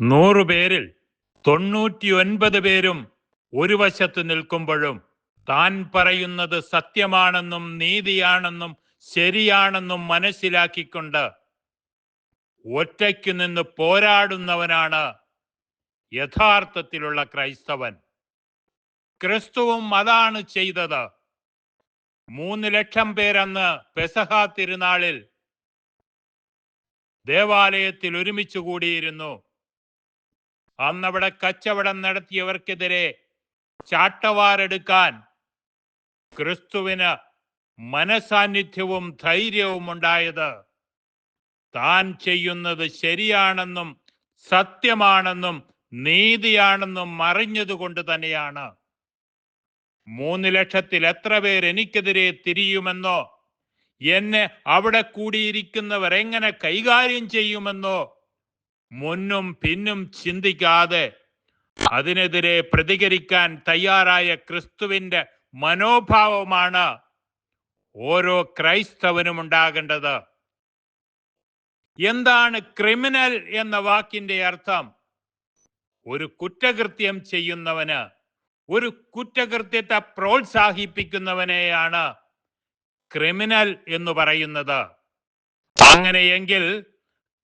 നൂറു പേരിൽ തൊണ്ണൂറ്റിയൊൻപത് പേരും ഒരു വശത്ത് നിൽക്കുമ്പോഴും താൻ പറയുന്നത് സത്യമാണെന്നും നീതിയാണെന്നും ശരിയാണെന്നും മനസ്സിലാക്കിക്കൊണ്ട് ഒറ്റയ്ക്ക് നിന്ന് പോരാടുന്നവനാണ് യഥാർത്ഥത്തിലുള്ള ക്രൈസ്തവൻ. ക്രിസ്തുവും അതാണ് ചെയ്തത്. മൂന്ന് ലക്ഷം പേരന്ന് പെസഹ തിരുനാളിൽ ദേവാലയത്തിൽ ഒരുമിച്ച് കൂടിയിരുന്നു. അന്നവിടെ കച്ചവടം നടത്തിയവർക്കെതിരെ ചാട്ടവാറെടുക്കാൻ ക്രിസ്തുവിന് മനസാന്നിധ്യവും ധൈര്യവും ഉണ്ടായത് താൻ ചെയ്യുന്നത് ശരിയാണെന്നും സത്യമാണെന്നും നീതിയാണെന്നും അറിഞ്ഞതുകൊണ്ട് തന്നെയാണ്. മൂന്ന് ലക്ഷത്തിൽ എത്ര പേർ എനിക്കെതിരെ തിരിയുമെന്നോ എന്നെ അവിടെ കൂടിയിരിക്കുന്നവർ എങ്ങനെ കൈകാര്യം ചെയ്യുമെന്നോ മുന്നും പിന്നും ചിന്തിക്കാതെ അതിനെതിരെ പ്രതികരിക്കാൻ തയ്യാറായ ക്രിസ്തുവിന്റെ മനോഭാവമാണ് ഓരോ ക്രൈസ്തവനും ഉണ്ടാകേണ്ടത്. എന്താണ് ക്രിമിനൽ എന്ന വാക്കിന്റെ അർത്ഥം? ഒരു കുറ്റകൃത്യം ചെയ്യുന്നവന് ഒരു കുറ്റകൃത്യത്തെ പ്രോത്സാഹിപ്പിക്കുന്നവനെയാണ് ക്രിമിനൽ എന്ന് പറയുന്നത്. അങ്ങനെയെങ്കിൽ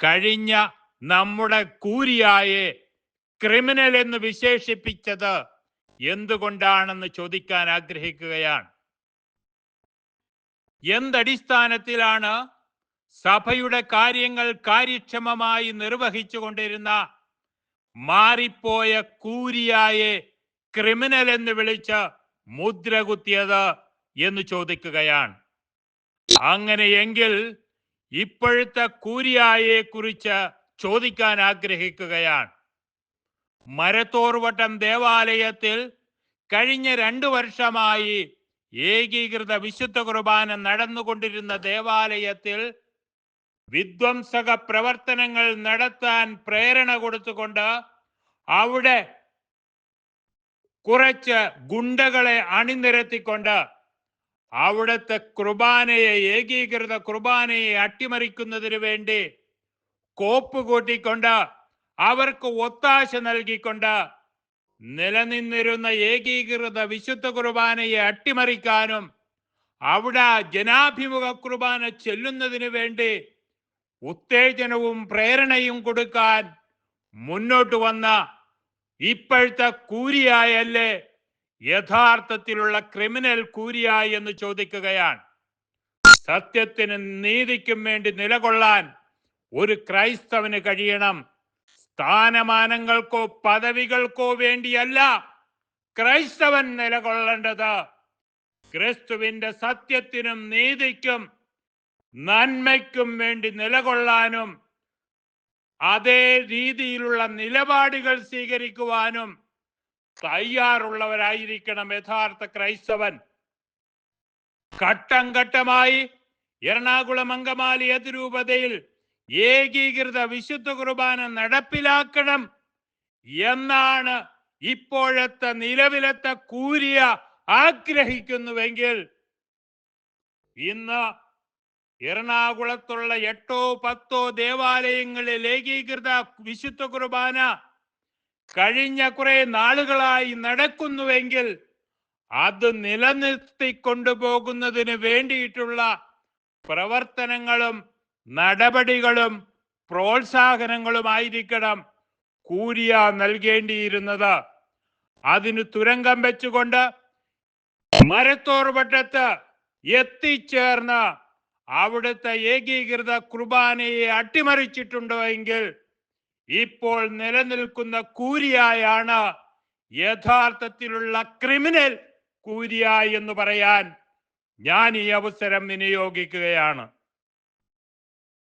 കഴിഞ്ഞ നമ്മുടെ കൂരിയായെ ക്രിമിനൽ എന്ന് വിശേഷിപ്പിച്ചത് എന്തുകൊണ്ടാണെന്ന് ചോദിക്കാൻ ആഗ്രഹിക്കുകയാണ്. എന്തടിസ്ഥാനത്തിലാണ് സഭയുടെ കാര്യങ്ങൾ കാര്യക്ഷമമായി നിർവഹിച്ചു കൊണ്ടിരുന്ന മാറിപ്പോയ കൂരിയായെ ക്രിമിനൽ എന്ന് വിളിച്ച് മുദ്ര കുത്തിയത് എന്ന് ചോദിക്കുകയാണ്. അങ്ങനെയെങ്കിൽ ഇപ്പോഴത്തെ കൂരിയായെ കുറിച്ച് ചോദിക്കാൻ ആഗ്രഹിക്കുകയാണ്. മരത്തോർവട്ടം ദേവാലയത്തിൽ കഴിഞ്ഞ രണ്ടു വർഷമായി ഏകീകൃത വിശുദ്ധ കുർബാന നടന്നുകൊണ്ടിരുന്ന ദേവാലയത്തിൽ വിധ്വംസക പ്രവർത്തനങ്ങൾ നടത്താൻ പ്രേരണ കൊടുത്തുകൊണ്ട് അവിടെ കുറച്ച് ഗുണ്ടകളെ അണിനിരത്തിക്കൊണ്ട് അവിടുത്തെ കുർബാനയെ ഏകീകൃത കുർബാനയെ അട്ടിമറിക്കുന്നതിന് വേണ്ടി കോപ്പ് കൂട്ടിക്കൊണ്ട് അവർക്ക് ഒത്താശ നൽകിക്കൊണ്ട് നിലനിന്നിരുന്ന ഏകീകൃത വിശുദ്ധ കുർബാനയെ അട്ടിമറിക്കാനും അവിടെ ജനാഭിമുഖ കുർബാന ചെല്ലുന്നതിന് വേണ്ടി ഉത്തേജനവും പ്രേരണയും കൊടുക്കാൻ മുന്നോട്ട് വന്ന ഇപ്പോഴത്തെ കൂരിയായല്ലേ യഥാർത്ഥത്തിലുള്ള ക്രിമിനൽ കൂരിയായി എന്ന് ചോദിക്കുകയാണ്. സത്യത്തിനും നീതിക്കും വേണ്ടി നിലകൊള്ളാൻ ഒരു ക്രൈസ്തവന് കഴിയണം. സ്ഥാനമാനങ്ങൾക്കോ പദവികൾക്കോ വേണ്ടിയല്ല ക്രൈസ്തവൻ നിലകൊള്ളേണ്ടത്. ക്രിസ്തുവിന്റെ സത്യത്തിനും നീതിക്കും നന്മയ്ക്കും വേണ്ടി നിലകൊള്ളാനും അതേ രീതിയിലുള്ള നിലപാടുകൾ സ്വീകരിക്കുവാനും തയ്യാറുള്ളവരായിരിക്കണം യഥാർത്ഥ ക്രൈസ്തവൻ. ഘട്ടം ഘട്ടമായി എറണാകുളം അങ്കമാലി അതിരൂപതയിൽ ഏകീകൃത വിശുദ്ധ കുർബാന നടപ്പിലാക്കണം എന്നാണ് ഇപ്പോഴത്തെ നിലവിലത്തെ കൂരിയ ആഗ്രഹിക്കുന്നുവെങ്കിൽ ഇന്ന് എറണാകുളത്തുള്ള എട്ടോ പത്തോ ദേവാലയങ്ങളിൽ ഏകീകൃത വിശുദ്ധ കുർബാന കഴിഞ്ഞ കുറെ നാളുകളായി നടക്കുന്നുവെങ്കിൽ അത് നിലനിർത്തി കൊണ്ടുപോകുന്നതിന് വേണ്ടിയിട്ടുള്ള പ്രവർത്തനങ്ങളും നടപടികളും പ്രോത്സാഹനങ്ങളുമായിരിക്കണം കൂരിയ നൽകേണ്ടിയിരുന്നത്. അതിന് തുരങ്കം വെച്ചുകൊണ്ട് മരത്തോർവട്ടത്ത് എത്തിച്ചേർന്ന് അവിടുത്തെ ഏകീകൃത കുർബാനയെ അട്ടിമറിച്ചിട്ടുണ്ടോ എങ്കിൽ ഇപ്പോൾ നിലനിൽക്കുന്ന കൂരിയായാണ് യഥാർത്ഥത്തിലുള്ള ക്രിമിനൽ കൂരിയ എന്ന് പറയാൻ ഞാൻ ഈ അവസരം വിനിയോഗിക്കുകയാണ്.